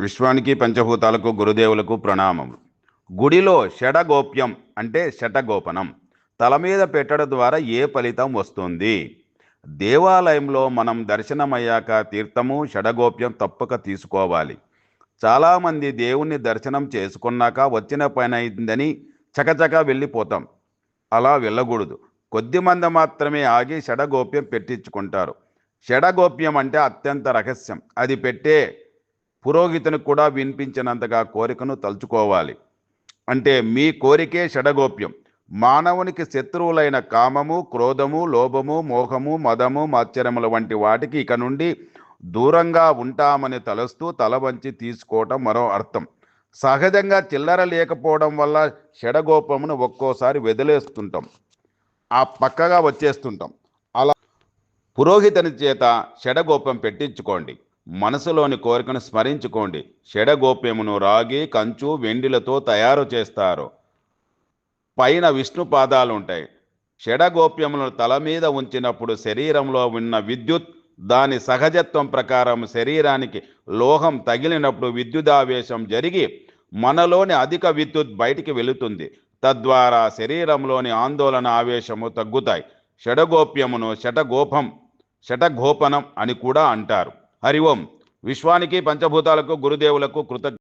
విశ్వానికి పంచభూతాలకు గురుదేవులకు ప్రణామం గుడిలో షడగోప్యం అంటే షటగోపనం. తల మీద పెట్టడం ద్వారా ఏ ఫలితం వస్తుంది? దేవాలయంలో మనం దర్శనమయ్యాక తీర్థము షడగోప్యం తప్పక తీసుకోవాలి. చాలామంది దేవుణ్ణి దర్శనం చేసుకున్నాక వచ్చిన పని అయిందని చకచక వెళ్ళిపోతాం. అలా వెళ్ళకూడదు. కొద్ది మంది మాత్రమే ఆగి షడగోప్యం పెట్టించుకుంటారు. షడగోప్యం అంటే అత్యంత రహస్యం. అది పెట్టే పురోహితునికి కూడా వినిపించినంతగా కోరికను తలుచుకోవాలి. అంటే మీ కోరికే షడగోప్యం. మానవునికి శత్రువులైన కామము క్రోధము లోభము మోహము మదము మాత్సర్యముల వంటి వాటికి ఇక నుండి దూరంగా ఉంటామని తలస్తూ తల వంచి తీసుకోవటం మరో అర్థం. సహజంగా చిల్లర లేకపోవడం వల్ల షడగోపమును ఒక్కోసారి వెదిలేస్తుంటాం. ఆ పక్కగా వచ్చేస్తుంటాం. అలా పురోహితుని చేత షడగోపం పెట్టించుకోండి. మనసులోని కోరికను స్మరించుకోండి. షడగోప్యమును రాగి కంచు వెండిలతో తయారు చేస్తారు. పైన విష్ణు పాదాలు ఉంటాయి షడగోప్యములను తల మీద ఉంచినప్పుడు శరీరంలో ఉన్న విద్యుత్ దాని సహజత్వం ప్రకారం శరీరానికి లోహం తగిలినప్పుడు విద్యుదావేశం జరిగి మనలోని అధిక విద్యుత్ బయటికి వెళుతుంది. తద్వారా శరీరంలోని ఆందోళన ఆవేశము తగ్గుతాయి. షడగోప్యమును షటగోపం శటగోపనం అని కూడా అంటారు. హరి ఓం. విశ్వానికి పంచభూతాలకు గురుదేవులకు కృతజ్ఞ